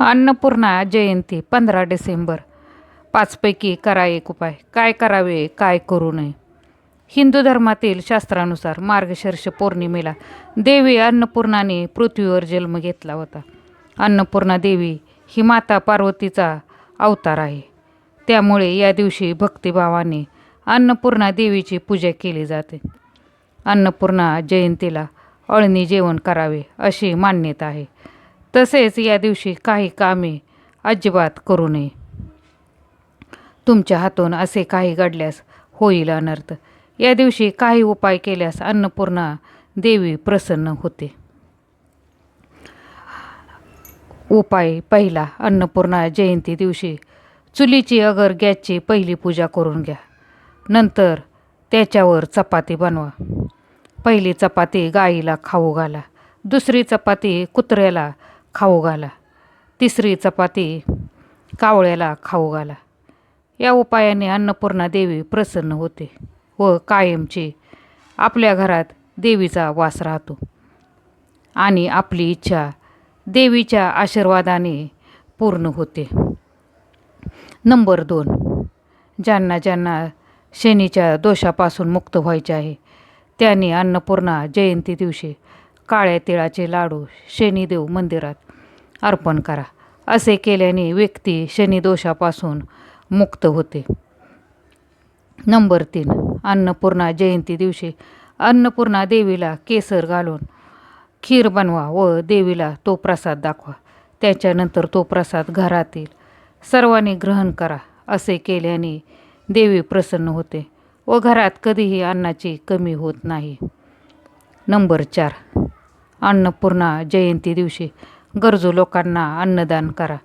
अन्नपूर्णा जयंती पंधरा डिसेंबर. पाचपैकी करा एक उपाय. काय करावे काय करू नये? हिंदू धर्मातील शास्त्रानुसार मार्गशीर्ष पौर्णिमेला देवी अन्नपूर्णाने पृथ्वीवर जन्म घेतला होता. अन्नपूर्णा देवी ही माता पार्वतीचा अवतार आहे. त्यामुळे या दिवशी भक्तिभावाने अन्नपूर्णा देवीची पूजा केली जाते. अन्नपूर्णा जयंतीला अळणी जेवण करावे अशी मान्यता आहे. तसेच या दिवशी काही कामे अजिबात करू नये. तुमच्या हातून असे काही घडल्यास होईल अनर्थ. या दिवशी काही उपाय केल्यास अन्नपूर्णा देवी प्रसन्न होते. उपाय पहिला अन्नपूर्णा जयंती दिवशी चुलीची अगर गॅसची पहिली पूजा करून घ्या. नंतर त्याच्यावर चपाती बनवा. पहिली चपाती गाईला खाऊ घाला. दुसरी चपाती कुत्र्याला खाऊ घाला. तिसरी चपाती कावळ्याला खाऊ घाला. या उपायाने अन्नपूर्णा देवी प्रसन्न होते व कायमची आपल्या घरात देवीचा वास राहतो. आणि आपली इच्छा देवीच्या आशीर्वादाने पूर्ण होते. नंबर दोन. ज्यांना ज्यांना शनीच्या दोषापासून मुक्त व्हायचे आहे त्यांनी अन्नपूर्णा जयंती दिवशी काळ्या तिळाचे लाडू शनिदेव मंदिरात अर्पण करा. असे केल्याने व्यक्ती शनिदोषापासून मुक्त होते. नंबर तीन. अन्नपूर्णा जयंती दिवशी अन्नपूर्णा देवीला केसर घालून खीर बनवा व देवीला तो प्रसाद दाखवा. त्याच्यानंतर तो प्रसाद घरातील सर्वांनी ग्रहण करा. असे केल्याने देवी प्रसन्न होते व घरात कधीही अन्नाची कमी होत नाही. नंबर चार. अन्नपूर्णा जयंती दिवशी गरजू लोकांना अन्नदान करा.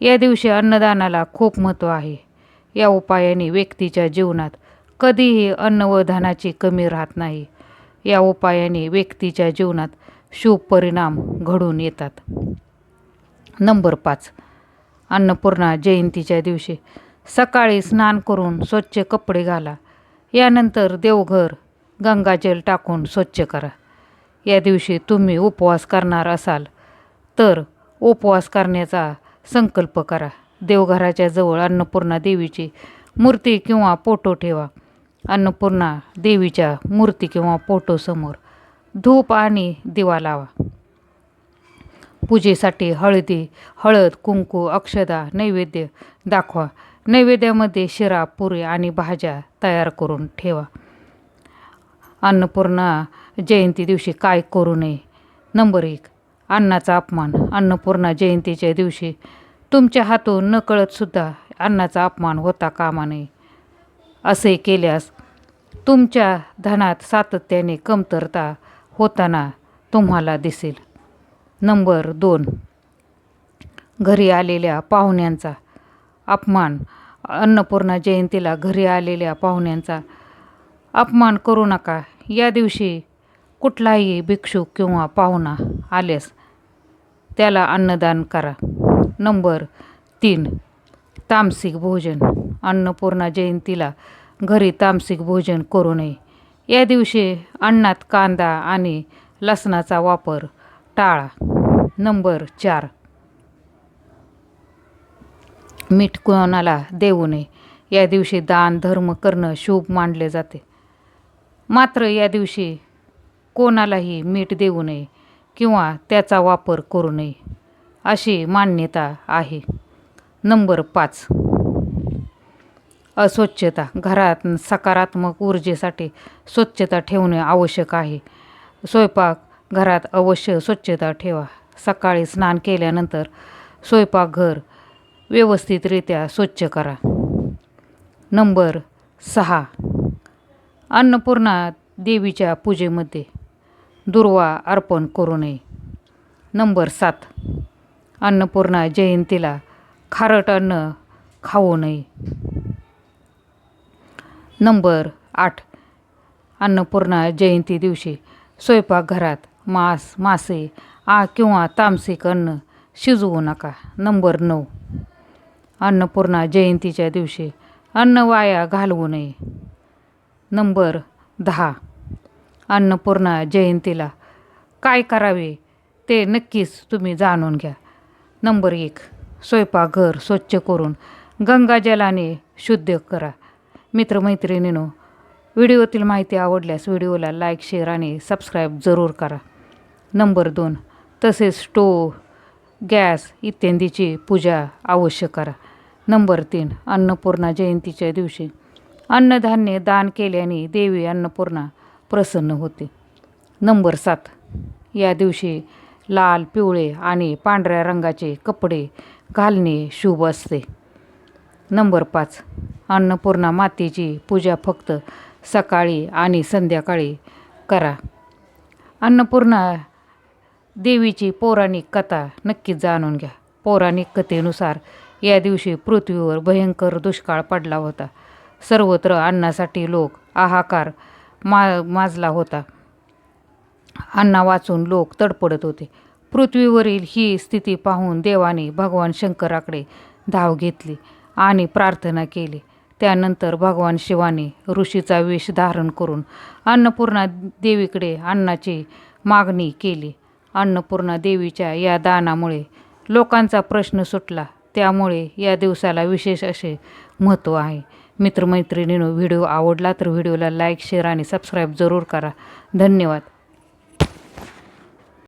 या दिवशी अन्नदानाला खूप महत्त्व आहे. या उपायाने व्यक्तीच्या जीवनात कधीही अन्न व धनाची कमी राहत नाही. या उपायाने व्यक्तीच्या जीवनात शुभ परिणाम घडून येतात. नंबर पाच. अन्नपूर्णा जयंतीच्या दिवशी सकाळी स्नान करून स्वच्छ कपडे घाला. यानंतर देवघर गंगाजल टाकून स्वच्छ करा. या दिवशी तुम्ही उपवास करणार असाल तर उपवास करण्याचा संकल्प करा. देवघराच्या जवळ अन्नपूर्णा देवीची मूर्ती किंवा फोटो ठेवा. अन्नपूर्णा देवीच्या मूर्ती किंवा फोटोसमोर धूप आणि दिवा लावा. पूजेसाठी हळदी हळद कुंकू अक्षदा नैवेद्य दाखवा. नैवेद्यामध्ये शिरा पुरी आणि भाज्या तयार करून ठेवा. अन्नपूर्णा जयंती दिवशी काय करू नये? नंबर एक अन्नाचा अपमान अन्नपूर्णा जयंतीच्या दिवशी तुमच्या हातून नकळतसुद्धा अन्नाचा अपमान होता कामा नये असे केल्यास तुमच्या धनात सातत्याने कमतरता होताना तुम्हाला दिसेल. नंबर दोन. घरी आलेल्या पाहुण्यांचा अपमान अन्नपूर्णा जयंतीला घरी आलेल्या पाहुण्यांचा अपमान करू नका. या दिवशी कुठलाही भिक्षुक किंवा पाहुणा आल्यास त्याला अन्नदान करा. नंबर तीन तामसिक भोजन. अन्नपूर्णा जयंतीला घरी तामसिक भोजन करू नये. या दिवशी अन्नात कांदा आणि लसणाचा वापर टाळा. नंबर चार मीठ कोणाला देऊ नये. या दिवशी दान धर्म करणं शुभ मानले जाते. मात्र या दिवशी कोणालाही मीठ देऊ नये. किंवा त्याचा वापर करू नये अशी मान्यता आहे. नंबर पाच. अस्वच्छता घरात सकारात्मक ऊर्जेसाठी स्वच्छता ठेवणे आवश्यक आहे. स्वयंपाक घरात अवश्य स्वच्छता ठेवा. सकाळी स्नान केल्यानंतर स्वयंपाकघर व्यवस्थितरित्या स्वच्छ करा. नंबर सहा. अन्नपूर्णा देवीच्या पूजेमध्ये दुर्वा अर्पण करू नये. नंबर सात. अन्नपूर्णा जयंतीला खारट अन्न खाऊ नये. नंबर आठ. अन्नपूर्णा जयंती दिवशी स्वयंपाकघरात मांस मासे आ किंवा तामसिक अन्न शिजवू नका. नंबर नऊ. अन्नपूर्णा जयंतीच्या दिवशी अन्न वाया घालवू नये. नंबर दहा. अन्नपूर्णा जयंतीला. काय करावे ते नक्कीच तुम्ही जाणून घ्या. नंबर एक स्वयंपाकघर स्वच्छ करून गंगाजलाने शुद्ध करा. मित्रमैत्रिणीनो व्हिडिओतील माहिती आवडल्यास व्हिडिओला लाईक शेअर आणि सबस्क्राईब जरूर करा. नंबर दोन तसेच स्टोव गॅस इत्यादीची पूजा अवश्य करा. नंबर तीन अन्नपूर्णा जयंतीच्या दिवशी अन्नधान्य दान केल्याने देवी अन्नपूर्णा प्रसन्न होते. नंबर सात. या दिवशी लाल पिवळे आणि पांढऱ्या रंगाचे कपडे घालणे शुभ असते. नंबर पाच. अन्नपूर्णा मातेची पूजा फक्त सकाळी आणि संध्याकाळी करा. अन्नपूर्णा देवीची पौराणिक कथा नक्कीच जाणून घ्या. पौराणिक कथेनुसार या दिवशी पृथ्वीवर भयंकर दुष्काळ पडला होता. सर्वत्र अन्नासाठी लोक हाहाकार मा माजला होता. अन्ना वाचून लोक तडपडत होते. पृथ्वीवरील ही स्थिती पाहून देवाने भगवान शंकराकडे धाव घेतली आणि प्रार्थना केली. त्यानंतर भगवान शिवाने ऋषीचा वेश धारण करून अन्नपूर्णा देवीकडे अन्नाची मागणी केली. अन्नपूर्णा देवीच्या या दानामुळे लोकांचा प्रश्न सुटला. त्यामुळे या दिवसाला विशेष असे महत्त्व आहे. मित्रमैत्रिणींनो व्हिडिओ आवडला तर व्हिडिओला लाईक शेअर आणि सबस्क्राईब जरूर करा. धन्यवाद.